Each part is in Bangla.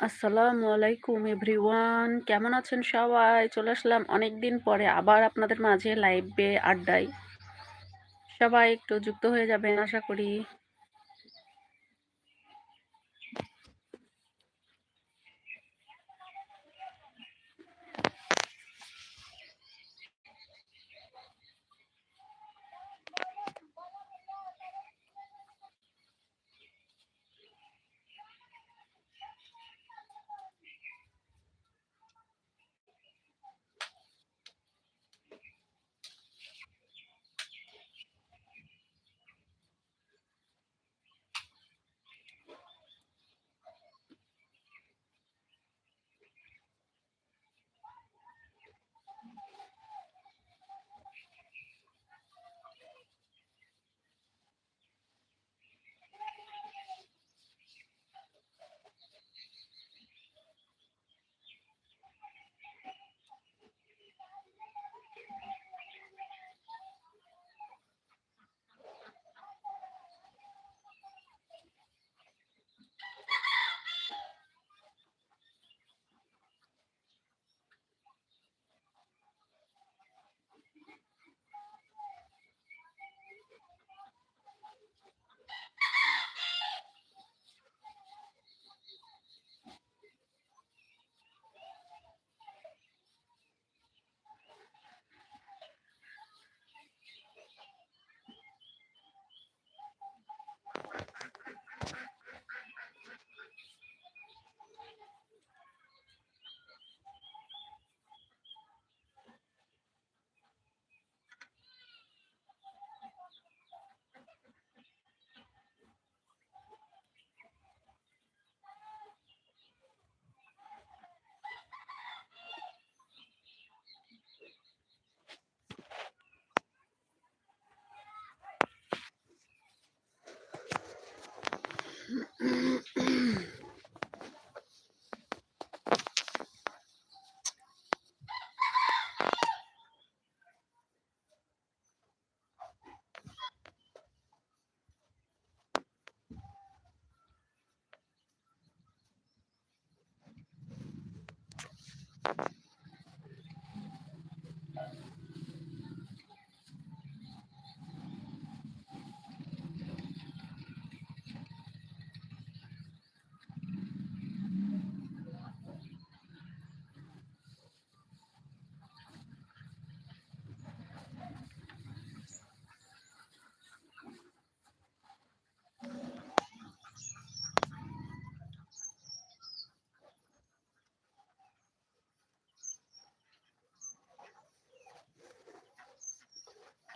আসসালামু আলাইকুম, এভরিওয়ান। কেমন আছেন সবাই? চলে আসলাম অনেক দিন পরে আবার আপনাদের মাঝে লাইভে আড্ডায়। সবাই একটু যুক্ত হয়ে যাবেন, আশা করি।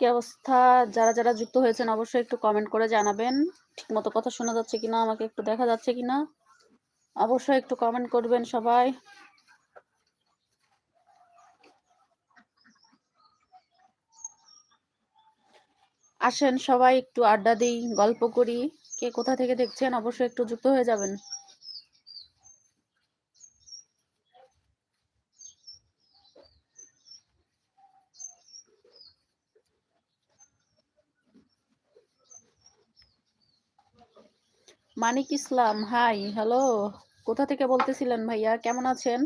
অবস্থা, যারা যারা যুক্ত হয়েছেন অবশ্যই একটু কমেন্ট করে জানাবেন। ঠিক মতো কথা শোনা যাচ্ছে কিনা, আমাকে একটু দেখা যাচ্ছে কিনা, অবশ্যই একটু কমেন্ট করবেন সবাই। আসেন সবাই, একটু আড্ডা দিই, গল্প করি। কে কোথা থেকে দেখছেন, অবশ্যই একটু যুক্ত হয়ে যাবেন। Manik Islam, hi, hello. কোথা থেকে বলতেছিলেন ভাইয়া? কেমন আছেন?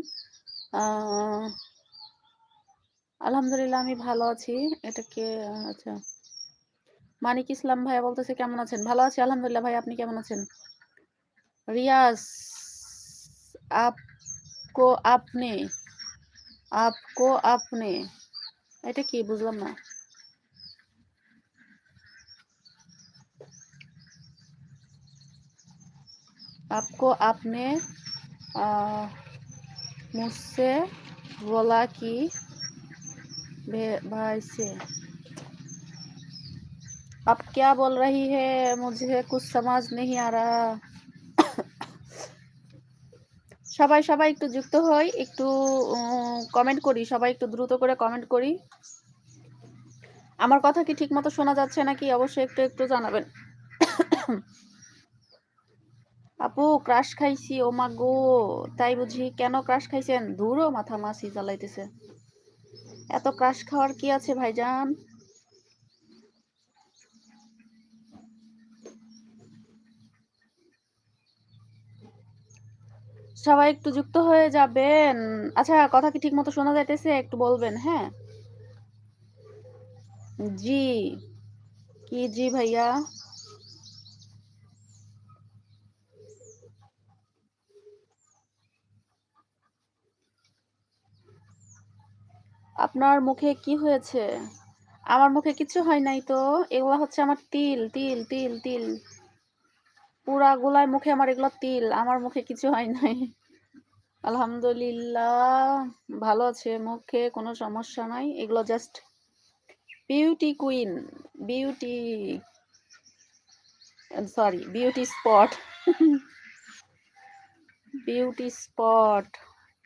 আলহামদুলিল্লাহ, আমি ভালো আছি। এটাকে আচ্ছা। মানিক ইসলাম ভাইয়া বলতেছে কেমন আছেন? ভালো আছি, আলহামদুলিল্লাহ ভাই আপনি কেমন আছেন? রিয়াজ, আপকো আপনি আপকো আপনি। এটা কি? বুঝলাম না। आपको आपने मुझसे बोला कि भाई से अब क्या बोल रही है मुझे कुछ समझ नहीं आ रहा সবাই সবাই একটু যুক্ত হই একটু কমেন্ট করি সবাই একটু দ্রুত করে কমেন্ট করি আমার কথা কি ঠিক মতো শোনা যাচ্ছে নাকি অবশ্যই একটু একটু জানাবেন আপু ক্রাশ খাইছি, ও মা গো। তাই বুঝি কেন ক্রাশ খাইছেন? দূরও মাথা মাছি জ্বালাইতেছে। এত ক্রাশ খাওয়ার কি আছে ভাইজান? সবাই একটু যুক্ত হয়ে যাবেন। আচ্ছা কথা কি ঠিক মতো শোনা যাইতেছে? একটু বলবেন হ্যাঁ? জি। কি জি ভাইয়া? আপনার মুখে কি হয়েছে? আমার মুখে কিছু হয় নাই তো। এগুলো হচ্ছে আমার তিল তিল তিল তিল। পুরা গোলায় মুখে আমার এগুলো তিল, আমার মুখে কিছু হয় নাই। আলহামদুলিল্লাহ, ভালো আছে মুখে, কোনো সমস্যা নাই। এগুলো just beauty queen beauty sorry beauty spot beauty spot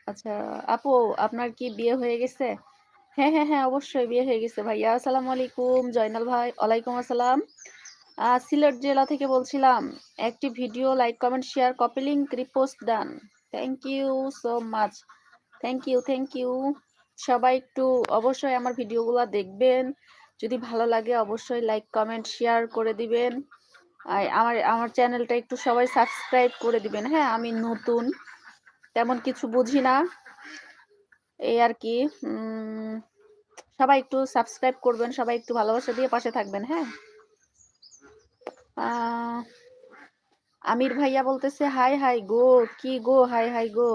আচ্ছা আপু, আপনার কি বিয়ে হয়ে গেছে? হ্যাঁ হ্যাঁ হ্যাঁ অবশ্যই বিয়ে হয়ে গেছে ভাইয়া। আসসালামু আলাইকুম, জয়নাল ভাই, ওয়ালাইকুম আসসালাম। সিলেট জেলা থেকে বলছিলাম, একটি video like, comment, share, copy link repost done thank you so much thank you thank you সবাই একটু অবশ্যই আমার ভিডিওগুলো দেখবেন। যদি ভালো লাগে অবশ্যই লাইক, কমেন্ট, শেয়ার করে দিবেন। আমার আমার চ্যানেলটা একটু সবাই সাবস্ক্রাইব করে দিবেন। হ্যাঁ আমি নতুন, তেমন কিছু বুঝি না। এই আর কি সবাই একটু সাবস্ক্রাইব করবেন, সবাই একটু ভালোবাসা দিয়ে পাশে থাকবেন হ্যাঁ? আমির ভাইয়া বলতেছে, হাই হাই গো, কি গো, হাই হাই গো?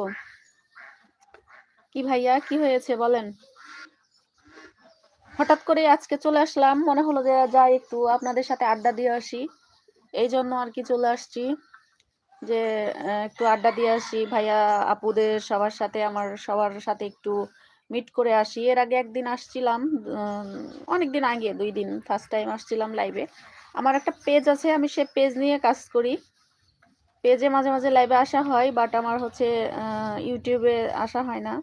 কি ভাইয়া, কি হয়েছে বলেন? হঠাৎ করে আজকে চলে আসলাম, মনে হলো যে যাই একটু আপনাদের সাথে আড্ডা দিয়ে আসি, এই জন্য আর কি চলে আসছি। যে একটু আড্ডা দিয়ে আসি, ভাইয়া আপুদের সবার সাথে, আমার সবার সাথে একটু মিট করে আসি। এর আগে একদিন আসছিলাম অনেক দিন আগে, দুই দিন ফার্স্ট টাইম আসছিলাম লাইভে আমার একটা পেজ আছে, আমি সে পেজ নিয়ে কাজ করি। পেজে মাঝে মাঝে লাইভে আসা হয় বাট আমার হচ্ছে ইউটিউবে আসা হয় না।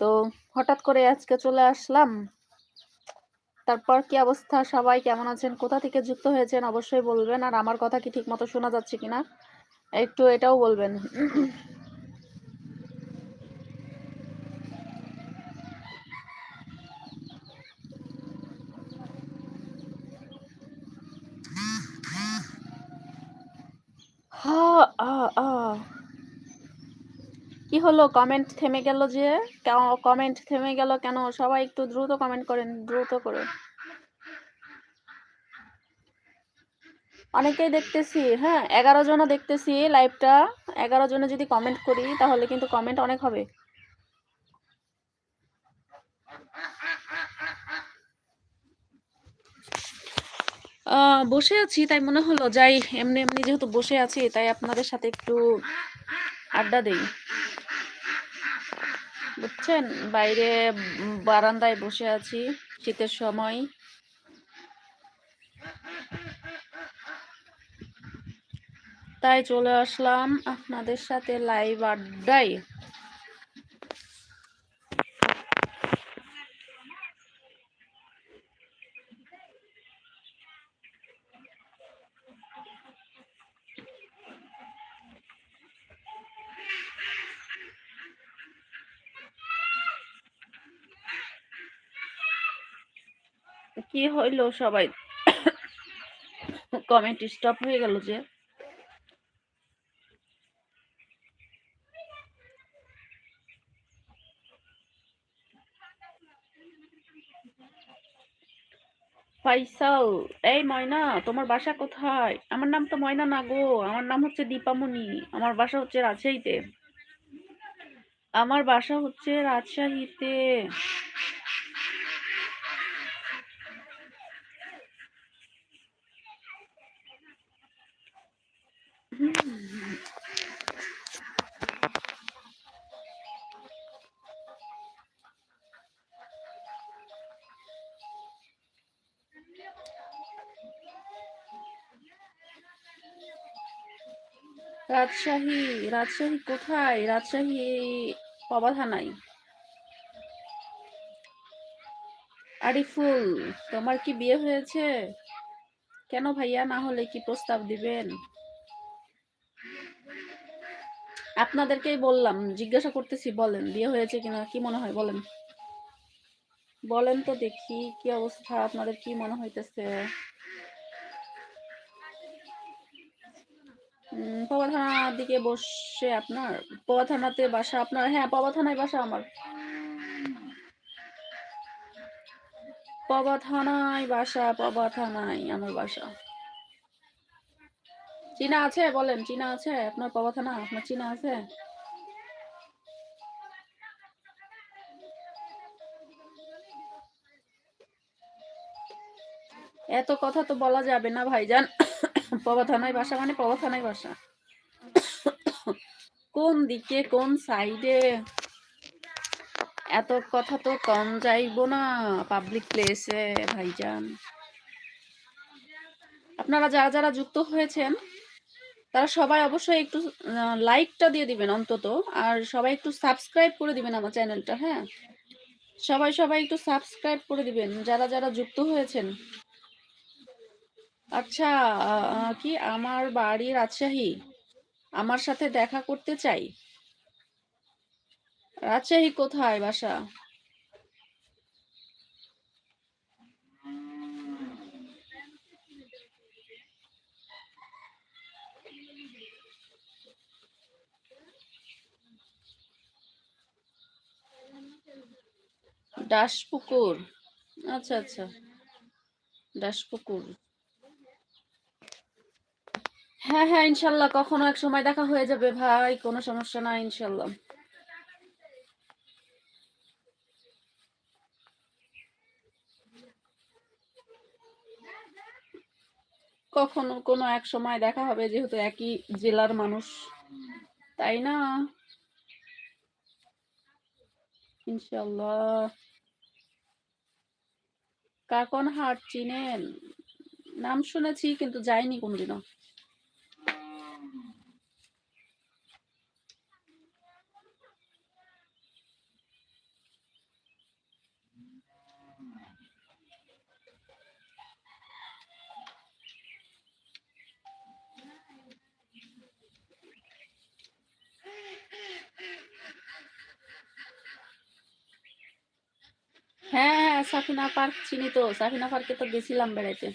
তো হঠাৎ করে আজকে চলে আসলাম। তারপর কি অবস্থা? সবাই কেমন আছেন? কোথা থেকে যুক্ত হয়েছেন? অবশ্যই বলবেন। আর আমার কথা কি ঠিক মতো শোনা যাচ্ছে কিনা? একটু এটাও বলবেন। হা, আ আ। কি হলো? কমেন্ট থেমে গেল যে কমেন্ট থেমে গেল কেন? সবাই একটু দ্রুত কমেন্ট করেন, দ্রুত করে। অনেকেই দেখতেছি হ্যাঁ এগারো জনও দেখতেছি লাইভটা এগারো জনে যদি কমেন্ট করি, তাহলে কিন্তু কমেন্ট অনেক হবে। বসে আছি, তাই মনে হলো, যাই, এমনি এমনি যেহেতু বসে আছি, তাই আপনাদের সাথে একটু আড্ডা দেই। বুঝছেন বাইরে বারান্দায় বসে আছি শীতের সময়। তাই চলে আসলাম আপনাদের সাথে লাইভ আড্ডায়। কি হইল সবাই? কমেন্ট স্টপ হয়ে গেল যে। ফাইসাল এই ময়না, তোমার বাসা কোথায়? আমার নাম তো ময়না না গো, আমার নাম হচ্ছে দীপামণি, আমার বাসা হচ্ছে রাজশাহীতে। আমার বাসা হচ্ছে রাজশাহীতে। রাজশাহী রাজশাহী কোথায়? রাজশাহী পবা থানায়। আরিফুল, তোমার কি বিয়ে হয়েছে? কেন ভাইয়া? না হলে কি প্রস্তাব দিবেন? আপনাদেরকেই বললাম, জিজ্ঞাসা করতেছি, বলেন, বিয়ে হয়েছে কিনা? কি মনে হয়? বলেন। বলেন তো দেখি, কি অবস্থা? আপনাদের কি মনে হইতেছে? উম, পবা থানার দিকে বসে আপনার পবা থানাতে বাসা আপনার হ্যাঁ পবা থানায় বাসা আমার। পবা থানায় বাসা পবা থানায় আমার বাসা। চিনা আছে? বলেন চিনা আছে? আপনার পবা থানা আপনার চিনা আছে? এত কথা তো বলা যাবে না ভাইজান। পবা থানায় বাসা মানে পবা থানায় বাসা। কোন দিকে, কোন সাইডে এত কথা তো কম যাইবো না পাবলিক প্লেসে ভাইজান। আপনারা যারা যারা যুক্ত হয়েছেন, তারা সবাই অবশ্যই একটু লাইকটা দিয়ে দিবেন অন্তত, আর সবাই একটু সাবস্ক্রাইব করে দিবেন আমার চ্যানেলটা হ্যাঁ? সবাই সবাই একটু সাবস্ক্রাইব করে দিবেন, যারা যারা যুক্ত হয়েছেন। আচ্ছা কি আমার বাড়ি রাজশাহী? আমার সাথে দেখা করতে চাই? রাজশাহী কোথায় বাসা? দাসপুকুর। আচ্ছা আচ্ছা। দাসপুকুর। হ্যাঁ হ্যাঁ ইনশাল্লাহ, কখনো এক সময় দেখা হয়ে যাবে ভাই, কোনো সমস্যা না ইনশাল্লাহ। কখনো কোনো এক সময় দেখা হবে, যেহেতু একই জেলার মানুষ, তাই না? ইনশাল্লাহ। কাকন হাট চিনেন? নাম শুনেছি, কিন্তু যাইনি কোনোদিনও হ্যাঁ হ্যাঁ সাফিনা পার্ক চিনি তো, সাফিনা পার্কে তো গেছিলাম বেড়াইতে।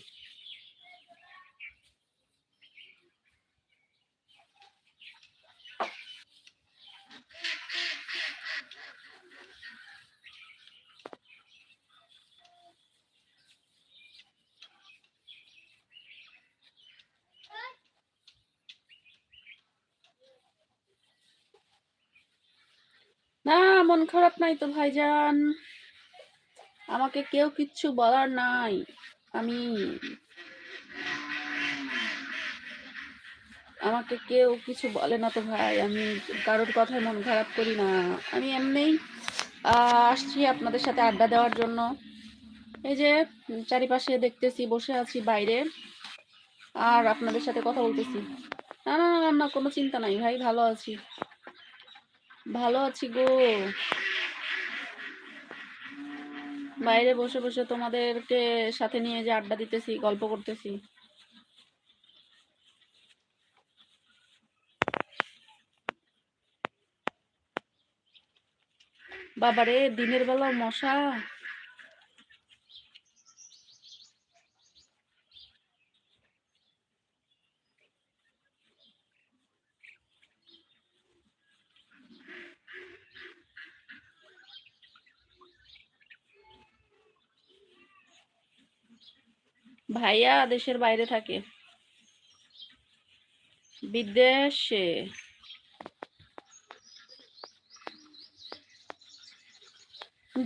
না, মন খারাপ নাই তো ভাইজান। আমাকে কেউ কিচ্ছু বলার নাই। আমি আমাকে কেউ কিছু বলে না তো ভাই আমি কারোর কথায় মন খারাপ করি না। আমি এমনিই আসছি আপনাদের সাথে আড্ডা দেওয়ার জন্য। এই যে চারিপাশে দেখতেছি বসে আছি বাইরে। আর আপনাদের সাথে কথা বলতেছি। না না না না, কোনো চিন্তা নাই ভাই ভালো আছি। ভালো আছি গো। বাইরে বসে বসে তোমাদেরকে সাথে নিয়ে যে আড্ডা দিতেছি, গল্প করতেছি। বাবারে, দিনের বেলা মশা। ভাইয়া দেশের বাইরে থাকে। বিদেশে।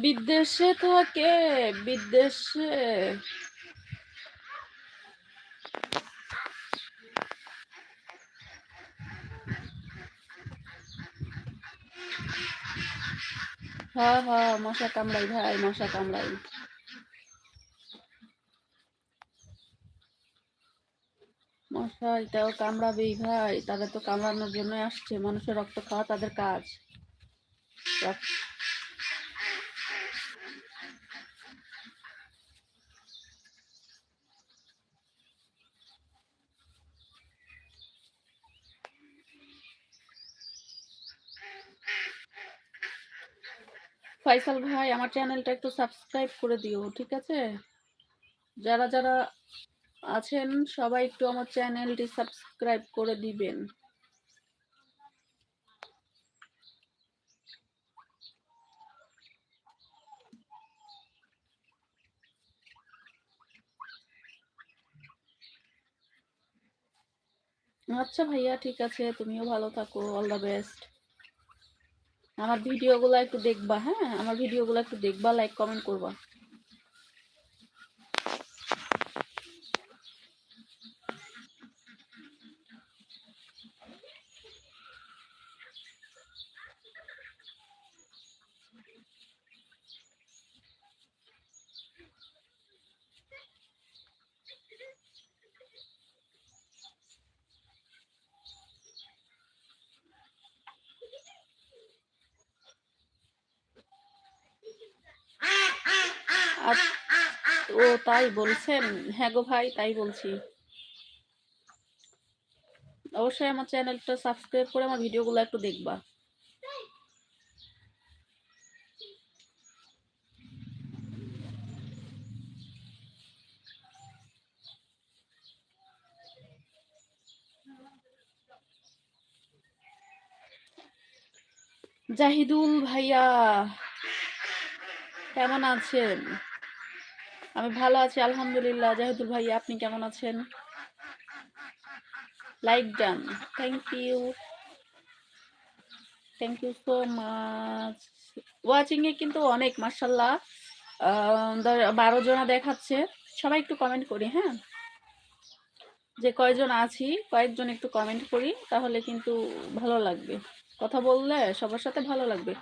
বিদেশে থাকে, বিদেশে। হ্যাঁ হ্যাঁ মশা কামড়াই ভাই, মশা কামড়াই মশা এটাও কামড়াবেই ভাই। তাদের তো কামড়ানোর জন্য আসছে। মানুষের রক্ত খাওয়া তাদের কাজ। ফাইসাল ভাই, আমার চ্যানেলটা একটু সাবস্ক্রাইব করে দিও, ঠিক আছে? যারা যারা আছেন, সবাই একটু আমার চ্যানেলটি সাবস্ক্রাইব করে দিবেন। আচ্ছা ভাইয়া, ঠিক আছে, তুমিও ভালো থাকো অল দ্য বেস্ট আমার ভিডিওগুলো একটু দেখবা হ্যাঁ? আমার ভিডিওগুলো একটু দেখবা লাইক কমেন্ট করবা আচ্ছা, ও তাই বলছেন? হ্যাঁ গো ভাই, তাই বলছি। অবশ্যই আমার চ্যানেলটা সাবস্ক্রাইব করে আমার ভিডিওগুলো একটু দেখবা। জাহিদুল ভাইয়া, কেমন আছেন? আমি ভালো আছি, আলহামদুলিল্লাহ। জাহিদুল ভাইয়া আপনি কেমন আছেন? Like done thank you thank you so much watching এ কিন্তু অনেক মার্শাল্লাহ বারো জনা দেখাচ্ছে। সবাই একটু কমেন্ট করি হ্যাঁ? যে কয়জন আছি, কয়েকজন একটু কমেন্ট করি, তাহলে কিন্তু ভালো লাগবে। কথা বললে সবার সাথে ভালো লাগবে।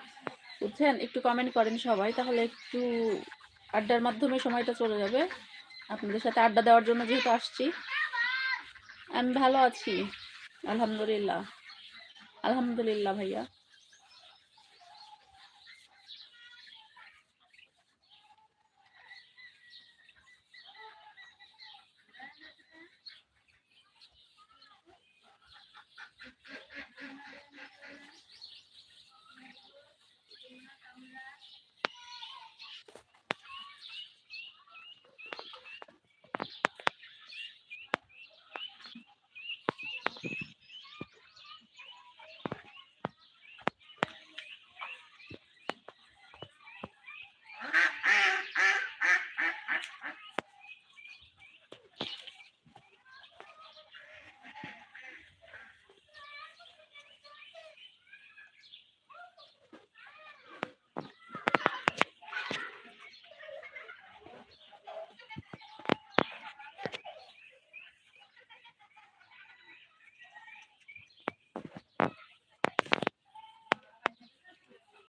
বুঝছেন? একটু কমেন্ট করেন সবাই, তাহলে একটু আড্ডার মাধ্যমে সময়টা চলে যাবে। আপনাদের সাথে আড্ডা দেওয়ার জন্য যেহেতু আসছি। আমি ভালো আছি, আলহামদুলিল্লাহ। আলহামদুলিল্লাহ ভাইয়া।